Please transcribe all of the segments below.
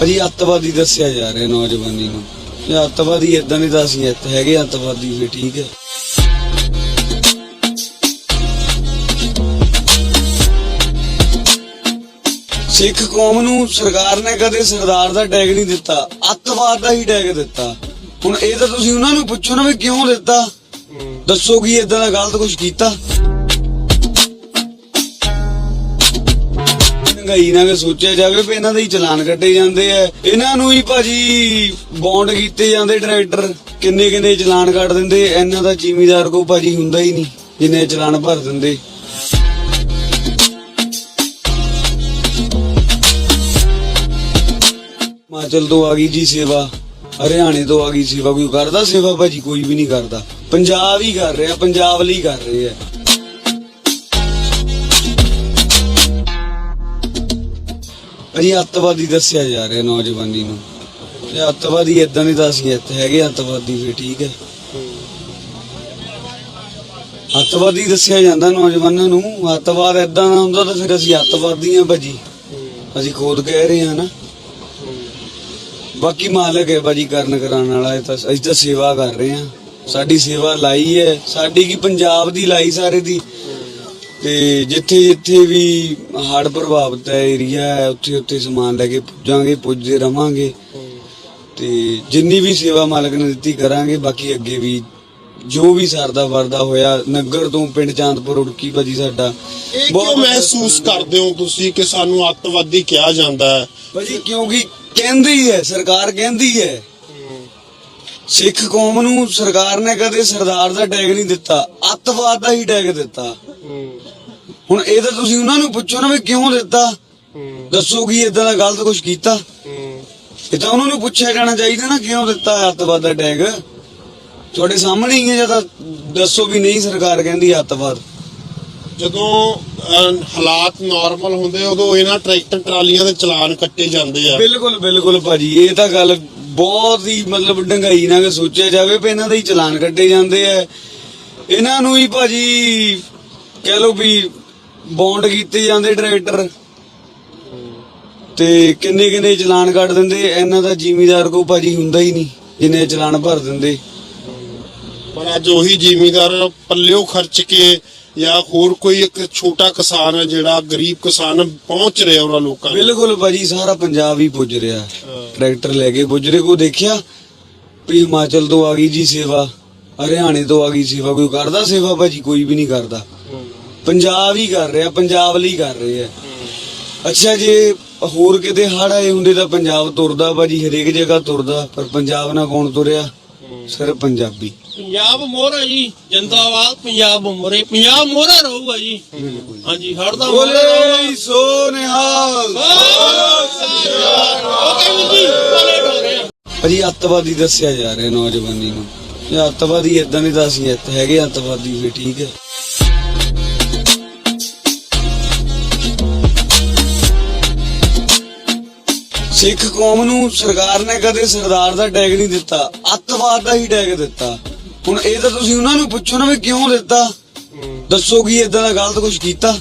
ਭਾਜੀ ਅੱਤਵਾਦੀ ਦੱਸਿਆ ਜਾ ਰਿਹਾ ਨੌਜਵਾਨੀ ਨੂੰ। ਜੇ ਅੱਤਵਾਦੀ ਇਦਾਂ ਦੇ ਤਾਂ ਅਸੀਂ ਇੱਥੇ ਹੈਗੇ ਅੱਤਵਾਦੀ ਵੀ ਠੀਕ ਹੈ। ਸਿੱਖ ਕੌਮ ਨੂੰ ਸਰਕਾਰ ਨੇ ਕਦੇ ਸਰਦਾਰ ਦਾ ਟੈਗ ਨਹੀਂ ਦਿੱਤਾ ਅੱਤਵਾਦ ਦਾ ਹੀ ਟੈਗ ਦਿੱਤਾ। ਹੁਣ ਇਹ ਤਾਂ ਤੁਸੀਂ ਉਹਨਾਂ ਨੂੰ ਪੁੱਛੋ ਨਾ ਵੀ ਕਿਉਂ ਦਿੱਤਾ? ਦੱਸੋ ਕੀ ਇਦਾਂ ਦਾ ਗਲਤ ਕੁਝ ਕੀਤਾ? ਮਹਿੰਗਾਈ ਨਾਲ ਸੋਚਿਆ ਜਾਵੇ ਵੀ ਇਹਨਾਂ ਦੇ ਹੀ ਚਲਾਨ ਕੱਟੇ ਜਾਂਦੇ ਆ। ਇਹਨਾਂ ਨੂੰ ਹੀ ਭਾਜੀ ਬੌਂਡ ਕੀਤੇ ਜਾਂਦੇ ਡਾਇਰੈਕਟਰ ਕਿੰਨੇ ਕਿੰਨੇ ਚਲਾਨ ਕੱਟ ਦਿੰਦੇ, ਇਹਨਾਂ ਦਾ ਜ਼ਿਮੀਦਾਰ ਕੋ ਭਾਜੀ ਹੁੰਦਾ ਹੀ ਨਹੀਂ, ਜਿੰਨੇ ਚਲਾਨ ਭਰ ਦਿੰਦੇ। ਹਿਮਾਚਲ ਤੋਂ ਆ ਗਈ ਜੀ ਸੇਵਾ, ਹਰਿਆਣੇ ਤੋਂ ਆ ਗਈ ਸੇਵਾ, ਕੋਈ ਕਰਦਾ ਸੇਵਾ ਭਾਜੀ? ਕੋਈ ਵੀ ਨਹੀਂ ਕਰਦਾ। ਪੰਜਾਬ ਹੀ ਕਰ ਰਿਹਾ, ਪੰਜਾਬ ਲਈ ਕਰ ਰਹੇ ਆ। ਅਜੀ ਅੱਤਵਾਦੀ ਦੱਸਿਆ ਜਾ ਰਿਹਾ ਨੌਜਵਾਨੀ ਨੂੰ। ਇਹ ਅੱਤਵਾਦੀ ਇਦਾਂ ਦੇ ਤਾਂ ਅਸੀਂ ਇੱਥੇ ਹੈਗੇ ਅੱਤਵਾਦੀ ਵੀ, ਠੀਕ ਹੈ। ਅੱਤਵਾਦੀ ਦੱਸਿਆ ਜਾਂਦਾ ਨੌਜਵਾਨਾਂ ਨੂੰ, ਅੱਤਵਾਦ ਇਦਾਂ ਦਾ ਹੁੰਦਾ ਤਾਂ ਫਿਰ ਅਸੀਂ ਅੱਤਵਾਦੀ ਆ ਭਾਜੀ। ਅਸੀਂ ਖੁਦ ਕਹਿ ਰਹੇ ਹਾਂ ਨਾ। ਬਾਕੀ ਮਾਲਕ ਹੈ ਭਾਜੀ ਕਰਨ ਕਰਾਉਣ ਵਾਲਾ, ਇਹ ਤਾਂ ਅਸੀਂ ਤਾਂ ਸੇਵਾ ਕਰ ਰਹੇ ਹਾਂ। ਸਾਡੀ ਸੇਵਾ ਲਾਈ ਹੈ, ਸਾਡੀ ਕੀ ਪੰਜਾਬ ਦੀ ਲਾਈ ਸਾਰੇ ਦੀ। ਤੇ ਜਿੱਥੇ ਜਿੱਥੇ ਵੀ ਹੜ੍ਹ ਪ੍ਰਭਾਵਿਤ ਹੈ ਏਰੀਆ ਹੈ ਉੱਥੇ ਉੱਥੇ ਸਮਾਨ ਲੈ ਕੇ ਪੁੱਜਾਂਗੇ ਪੁੱਜਦੇ ਰਵਾਂਗੇ। ਤੇ ਜਿੰਨੀ ਵੀ ਸੇਵਾ ਮਾਲਕ ਨੇ ਦਿੱਤੀ ਕਰਾਂਗੇ ਬਾਕੀ ਅੱਗੇ ਵੀ ਜੋ ਵੀ ਸਰਦਾ ਵਰਦਾ ਹੋਇਆ ਨਗਰ ਤੋਂ ਪਿੰਡ ਚਾਂਦਪੁਰ ਉੜਕੀ ਭਾਜੀ ਸਾਡਾ ਇਹ ਕਿਉਂ ਮਹਿਸੂਸ ਕਰਦੇ ਹੋ ਤੁਸੀਂ ਕਿ ਸਾਨੂੰ ਅੱਤਵਾਦੀ ਕਿਹਾ ਜਾਂਦਾ ਹੈ? ਭਾਜੀ ਕਿਉਂਕਿ ਕਹਿੰਦੀ ਹੈ ਸਰਕਾਰ ਕਹਿੰਦੀ ਹੈ। ਸਿੱਖ ਕੌਮ ਨੂੰ ਸਰਕਾਰ ਨੇ ਕਦੇ ਸਰਦਾਰ ਦਾ ਟੈਗ ਨਹੀਂ ਦਿੱਤਾ ਅੱਤਵਾਦ ਦਾ ਹੀ ਟੈਗ ਦਿੱਤਾ। ਹੁਣ ਇਹ ਤਾਂ ਤੁਸੀਂ ਉਹਨਾਂ ਨੂੰ ਪੁੱਛੋ ਨਾ ਵੀ ਕਿਉਂ ਦਿੱਤਾ? ਦੱਸੋ ਕੀ ਇਦਾਂ ਦਾ ਗਲਤ ਕੁਝ ਕੀਤਾ? ਇਹ ਤਾਂ ਉਹਨਾਂ ਨੂੰ ਪੁੱਛਿਆ ਜਾਣਾ ਚਾਹੀਦਾ ਨਾ ਕਿਉਂ ਦਿੱਤਾ ਅੱਤਵਾਦ ਦਾ ਟੈਗ? ਤੁਹਾਡੇ ਸਾਹਮਣੇ ਹੀ ਹੈ ਜਦ ਦੱਸੋ ਵੀ ਨਹੀਂ ਸਰਕਾਰ ਕਹਿੰਦੀ ਅੱਤਵਾਦ? ਜਦੋਂ ਹਾਲਾਤ ਨਾਰਮਲ ਹੁੰਦੇ ਉਦੋਂ ਇਹਨਾਂ ਟਰੈਕਟਰ ਟਰਾਲੀਆਂ ਦੇ ਚਲਾਨ ਕੱਟੇ ਜਾਂਦੇ ਆ। ਬਿਲਕੁਲ ਬਿਲਕੁਲ ਭਾਜੀ ਇਹ ਤਾਂ ਗੱਲ ਬਹੁਤ ਹੀ ਮਤਲਬ ਡੰਗਾਈ ਨਾਲ ਸੋਚਿਆ ਜਾਵੇ ਵੀ ਇਹਨਾਂ ਦੇ ਹੀ ਚਲਾਨ ਕੱਢੇ ਜਾਂਦੇ ਆ। ਇਹਨਾਂ ਨੂੰ ਹੀ ਭਾਜੀ ਕਹਿ ਲਓ ਵੀ ਬੌਂਡ ਕੀਤੇ ਜਾਂਦੇ ਡਾਇਰੈਕਟਰ ਤੇ ਕਿੰਨੇ ਕਿੰਨੇ ਚਲਾਨ ਕੱਢ ਦਿੰਦੇ ਇਹਨਾਂ ਦਾ ਜ਼ਿਮੀਦਾਰ ਕੋ ਭਾਜੀ ਹੁੰਦਾ ਹੀ ਨਹੀਂ ਜਿੰਨੇ ਚਲਾਨ ਭਰ ਦਿੰਦੇ। ਪਰ ਅੱਜ ਉਹੀ ਜ਼ਿਮੀਦਾਰ ਪੱਲਿਓ ਖਰਚ ਕੇ ਜਾਂ ਹੋਰ ਕੋਈ ਇੱਕ ਛੋਟਾ ਕਿਸਾਨ ਹੈ ਜਿਹੜਾ ਗਰੀਬ ਕਿਸਾਨ ਪਹੁੰਚ ਰਿਹਾ ਉਹਨਾਂ ਲੋਕਾਂ ਨੂੰ। ਬਿਲਕੁਲ ਭਾਜੀ ਸਾਰਾ ਪੰਜਾਬ ਹੀ ਪੁੱਜ ਰਿਹਾ। ਟਰੈਕਟਰ ਲੈ ਕੇ ਪੁੱਜ ਰਹੇ ਕੋ ਦੇਖਿਆ ਵੀ ਹਿਮਾਚਲ ਤੋਂ ਆ ਗਈ ਜੀ ਸੇਵਾ ਹਰਿਆਣੇ ਤੋਂ ਆ ਗਈ ਸੇਵਾ ਕੋਈ ਕਰਦਾ ਸੇਵਾ ਭਾਜੀ? ਕੋਈ ਵੀ ਨਹੀਂ ਕਰਦਾ। ਪੰਜਾਬ ਹੀ ਕਰ ਰਿਹਾ ਪੰਜਾਬ ਲਈ ਕਰ ਰਹੇ ਅੱਛਾ ਜੇ ਹੋਰ ਕਿਤੇ ਹੜ ਆਏ ਹੁੰਦੇ ਤਾਂ ਪੰਜਾਬ ਤੁਰਦਾ ਭਾਜੀ ਹਰੇਕ ਜਗ੍ਹਾ ਤੁਰਦਾ ਪਰ ਪੰਜਾਬ ਨਾਲ ਕੌਣ ਤੁਰਿਆ? ਸਿਰਫ ਪੰਜਾਬੀ। ਪੰਜਾਬ ਮੋਹਰਾ ਜੀ ਜਿੰਦਾਬਾਦ ਪੰਜਾਬ ਮੋਹਰੇ ਪੰਜਾਬ ਮੋਹਰਾ ਰਹੂਗਾ ਜੀ। ਹਾਂਜੀ ਹੜਦਾ ਮੋਹਰਾ ਰਹੂਗਾ। ਬੋਲੇ ਸੋ ਨਿਹਾਲ ਭਾਜੀ ਅੱਤਵਾਦੀ ਦੱਸਿਆ ਜਾ ਰਿਹਾ ਨੌਜਵਾਨੀ ਨੂੰ। ਇਹ ਅੱਤਵਾਦੀ ਇਦਾਂ ਦੇ ਅਸੀਂ ਇੱਥੇ ਹੈਗੇ ਅੱਤਵਾਦੀ ਵੀ ਠੀਕ ਹੈ। ਸਿੱਖ ਕੌਮ ਨੂੰ ਸਰਕਾਰ ਨੇ ਕਦੇ ਸਰਦਾਰ ਦਾ ਟੈਗ ਨਹੀਂ ਦਿੱਤਾ, ਅੱਤਵਾਦ ਦਾ ਹੀ ਟੈਗ ਦਿੱਤਾ। ਹੁਣ ਇਹ ਤਾਂ ਤੁਸੀਂ ਉਹਨਾਂ ਨੂੰ ਪੁੱਛੋ ਨਾ ਵੀ ਕਿਉਂ ਦਿੱਤਾ? ਦੱਸੋ ਕੀ ਇਦਾਂ ਦਾ ਗਲਤ ਕੁਝ ਕੀਤਾ?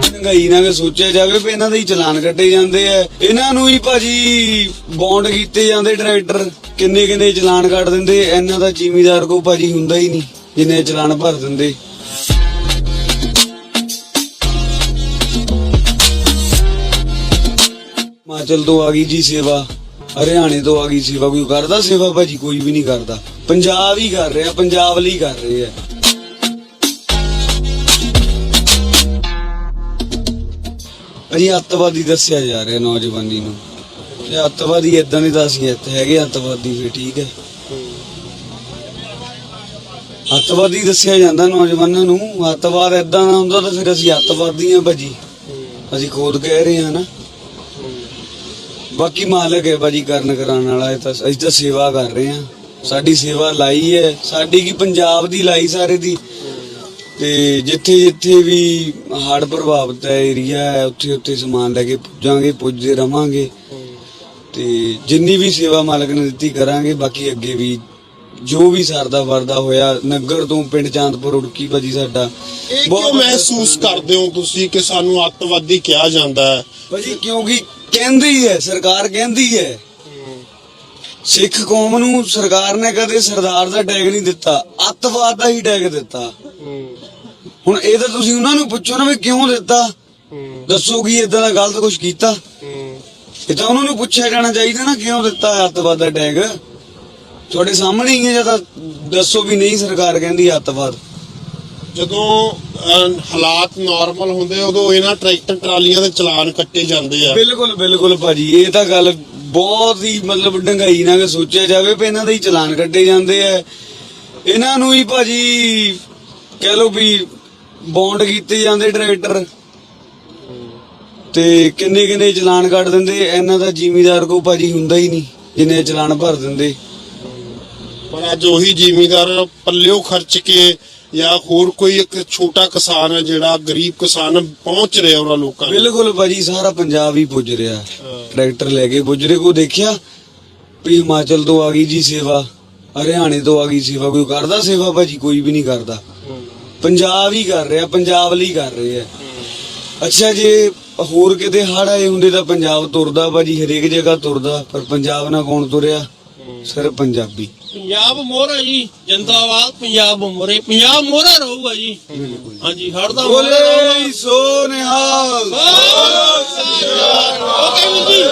ਮਹਿੰਗਾਈ ਨਾਲ ਵੀ ਸੋਚਿਆ ਜਾਵੇ ਵੀ ਇਹਨਾਂ ਦੇ ਹੀ ਚਲਾਨ ਕੱਟੇ ਜਾਂਦੇ ਆ। ਇਹਨਾਂ ਨੂੰ ਹੀ ਭਾਜੀ ਬੌਂਡ ਕੀਤੇ ਜਾਂਦੇ ਡਾਇਰੈਕਟਰ ਕਿੰਨੇ ਕਿੰਨੇ ਚਲਾਨ ਕੱਟ ਦਿੰਦੇ, ਇਹਨਾਂ ਦਾ ਜ਼ਿਮੀਦਾਰ ਕੋ ਭਾਜੀ ਹੁੰਦਾ ਹੀ ਨਹੀਂ, ਜਿੰਨੇ ਚਲਾਨ ਭਰ ਦਿੰਦੇ। ਹਿਮਾਚਲ ਤੋਂ ਆ ਗਈ ਜੀ ਸੇਵਾ, ਹਰਿਆਣੇ ਤੋਂ ਆ ਗਈ ਸੇਵਾ, ਕੋਈ ਕਰਦਾ ਸੇਵਾ ਭਾਜੀ? ਕੋਈ ਵੀ ਨਹੀਂ ਕਰਦਾ। ਪੰਜਾਬ ਹੀ ਕਰ ਰਿਹਾ, ਪੰਜਾਬ ਲਈ ਕਰ ਰਹੇ ਆ। ਅਜੀ ਅੱਤਵਾਦੀ ਦੱਸਿਆ ਜਾ ਰਿਹਾ ਨੌਜਵਾਨੀ ਨੂੰ। ਇਹ ਅੱਤਵਾਦੀ ਇਦਾਂ ਦੇ ਤਾਂ ਅਸੀਂ ਇੱਥੇ ਹੈਗੇ ਅੱਤਵਾਦੀ ਵੀ ਠੀਕ ਹੈ। ਅੱਤਵਾਦੀ ਦੱਸਿਆ ਜਾਂਦਾ ਨੌਜਵਾਨਾਂ ਨੂੰ, ਅੱਤਵਾਦ ਇਦਾਂ ਦਾ ਹੁੰਦਾ ਤਾਂ ਫਿਰ ਅਸੀਂ ਅੱਤਵਾਦੀ ਆ ਭਾਜੀ। ਅਸੀਂ ਖੁਦ ਕਹਿ ਰਹੇ ਹਾਂ ਨਾ। ਬਾਕੀ ਮਾਲਕ ਹੈ ਭਾਜੀ ਕਰਨ ਕਰਾਉਣ ਵਾਲਾ, ਇਹ ਤਾਂ ਅਸੀਂ ਤਾਂ ਸੇਵਾ ਕਰ ਰਹੇ ਹਾਂ। ਸਾਡੀ ਸੇਵਾ ਲਾਈ ਹੈ, ਸਾਡੀ ਕੀ ਪੰਜਾਬ ਦੀ ਲਾਈ ਸਾਰੇ ਦੀ। ਤੇ ਜਿੱਥੇ ਜਿੱਥੇ ਵੀ ਹੜ੍ਹ ਪ੍ਰਭਾਵਿਤ ਹੈ, ਏਰੀਆ ਹੈ, ਉੱਥੇ ਉੱਥੇ ਸਮਾਨ ਲੈ ਕੇ ਪੁੱਜਾਂਗੇ, ਪੁੱਜਦੇ ਰਵਾਂਗੇ। ਤੇ ਜਿੰਨੀ ਵੀ ਸੇਵਾ ਮਾਲਕ ਨੇ ਦਿੱਤੀ ਕਰਾਂਗੇ, ਬਾਕੀ ਅੱਗੇ ਵੀ ਜੋ ਵੀ ਸਰਦਾ ਵਰਦਾ ਹੋਇਆ ਨਗਰ ਤੋਂ ਪਿੰਡ ਚਾਂਦਪੁਰ ਉੜਕੀ ਭਾਜੀ ਸਾਡਾ ਇਹ ਕਿਉਂ ਮਹਿਸੂਸ ਕਰਦੇ ਹੋ ਤੁਸੀਂ ਕਿ ਸਾਨੂੰ ਅੱਤਵਾਦੀ ਕਿਹਾ ਜਾਂਦਾ ਹੈ? ਭਾਜੀ ਕਿਉਂਕਿ ਕਹਿੰਦੀ ਹੈ ਸਰਕਾਰ ਕਹਿੰਦੀ ਹੈ। ਸਿੱਖ ਕੌਮ ਨੂੰ ਸਰਕਾਰ ਨੇ ਕਦੇ ਸਰਦਾਰ ਦਾ ਟੈਗ ਨਹੀਂ ਦਿੱਤਾ ਅੱਤਵਾਦ ਦਾ ਹੀ ਟੈਗ ਦਿੱਤਾ। ਹੁਣ ਇਹ ਤਾਂ ਤੁਸੀਂ ਉਹਨਾਂ ਨੂੰ ਪੁੱਛੋ ਨਾ ਵੀ ਕਿਉਂ ਦਿੱਤਾ? ਦੱਸੋ ਕੀ ਇਦਾਂ ਦਾ ਗਲਤ ਕੁਝ ਕੀਤਾ? ਇਹ ਤਾਂ ਉਹਨਾਂ ਨੂੰ ਪੁੱਛਿਆ ਜਾਣਾ ਚਾਹੀਦਾ ਨਾ ਕਿਉਂ ਦਿੱਤਾ ਅੱਤਵਾਦ ਦਾ ਟੈਗ? ਤੁਹਾਡੇ ਸਾਹਮਣੇ ਹੀ ਹੈ ਜਾਂ ਤਾਂ ਦੱਸੋ ਵੀ ਨਹੀਂ ਸਰਕਾਰ ਕਹਿੰਦੀ ਅੱਤਵਾਦ। ਜਦੋਂ ਅਹ, ਹਾਲਾਤ ਨਾਰਮਲ ਹੁੰਦੇ ਉਦੋਂ ਇਹਨਾਂ ਟਰੈਕਟਰ ਟਰਾਲੀਆਂ ਦੇ ਚਲਾਨ ਕੱਟੇ ਜਾਂਦੇ ਆ। ਬਿਲਕੁਲ ਬਿਲਕੁਲ ਭਾਜੀ ਇਹ ਤਾਂ ਗੱਲ ਬਹੁਤ ਹੀ ਮਤਲਬ ਡੰਗਾਈ ਨਾਲ ਸੋਚਿਆ ਜਾਵੇ ਵੀ ਇਹਨਾਂ ਦੇ ਹੀ ਚਲਾਨ ਕੱਢੇ ਜਾਂਦੇ ਆ। ਇਹਨਾਂ ਨੂੰ ਹੀ ਭਾਜੀ ਕਹਿ ਲਓ ਵੀ ਬੌਂਡ ਕੀਤੇ ਜਾਂਦੇ ਡਾਇਰੈਕਟਰ ਤੇ ਕਿੰਨੇ ਕਿੰਨੇ ਚਲਾਨ ਕੱਢ ਦਿੰਦੇ ਇਹਨਾਂ ਦਾ ਜ਼ਿਮੀਦਾਰ ਕੋ ਭਾਜੀ ਹੁੰਦਾ ਹੀ ਨਹੀਂ ਜਿੰਨੇ ਚਲਾਨ ਭਰ ਦਿੰਦੇ। ਪਰ ਅੱਜ ਉਹੀ ਜ਼ਿਮੀਦਾਰ ਪੱਲਿਓ ਖਰਚ ਕੇ ਜਾਂ ਹੋਰ ਕੋਈ ਇੱਕ ਛੋਟਾ ਕਿਸਾਨ ਹੈ ਜਿਹੜਾ ਗਰੀਬ ਕਿਸਾਨ ਪਹੁੰਚ ਰਿਹਾ ਉਹਨਾਂ ਲੋਕਾਂ ਨੂੰ। ਬਿਲਕੁਲ ਭਾਜੀ, ਸਾਰਾ ਪੰਜਾਬ ਹੀ ਪੁੱਜ ਰਿਹਾ। ਟਰੈਕਟਰ ਲੈ ਕੇ ਪੁੱਜ ਰਹੇ ਕੋ ਦੇਖਿਆ? ਵੀ ਹਿਮਾਚਲ ਤੋਂ ਆ ਗਈ ਜੀ ਸੇਵਾ, ਹਰਿਆਣੇ ਤੋਂ ਆ ਗਈ ਸੇਵਾ, ਕੋਈ ਕਰਦਾ ਸੇਵਾ ਭਾਜੀ? ਕੋਈ ਵੀ ਨਹੀਂ ਕਰਦਾ। ਪੰਜਾਬ ਹੀ ਕਰ ਰਿਹਾ, ਪੰਜਾਬ ਲਈ ਕਰ ਰਹੇ ਆ। ਅੱਛਾ, ਜੇ ਹੋਰ ਕਿਤੇ ਹੜ ਆਏ ਹੁੰਦੇ ਤਾਂ ਪੰਜਾਬ ਤੁਰਦਾ ਭਾਜੀ, ਹਰੇਕ ਜਗ੍ਹਾ ਤੁਰਦਾ, ਪਰ ਪੰਜਾਬ ਨਾਲ ਕੌਣ ਤੁਰਿਆ? ਸਿਰਫ ਪੰਜਾਬੀ। ਪੰਜਾਬ ਮੋਹਰਾ ਜੀ ਜਿੰਦਾਬਾਦ ਪੰਜਾਬ ਮੋਹਰੇ। ਪੰਜਾਬ ਮੋਹਰਾ ਰਹੂਗਾ ਜੀ। ਹਾਂਜੀ ਹੜਦਾ ਮੋਹਰਾ ਰਹੂਗਾ। ਬੋਲੇ ਸੋ ਨਿਹਾਲ ਓਕੇ ਜੀ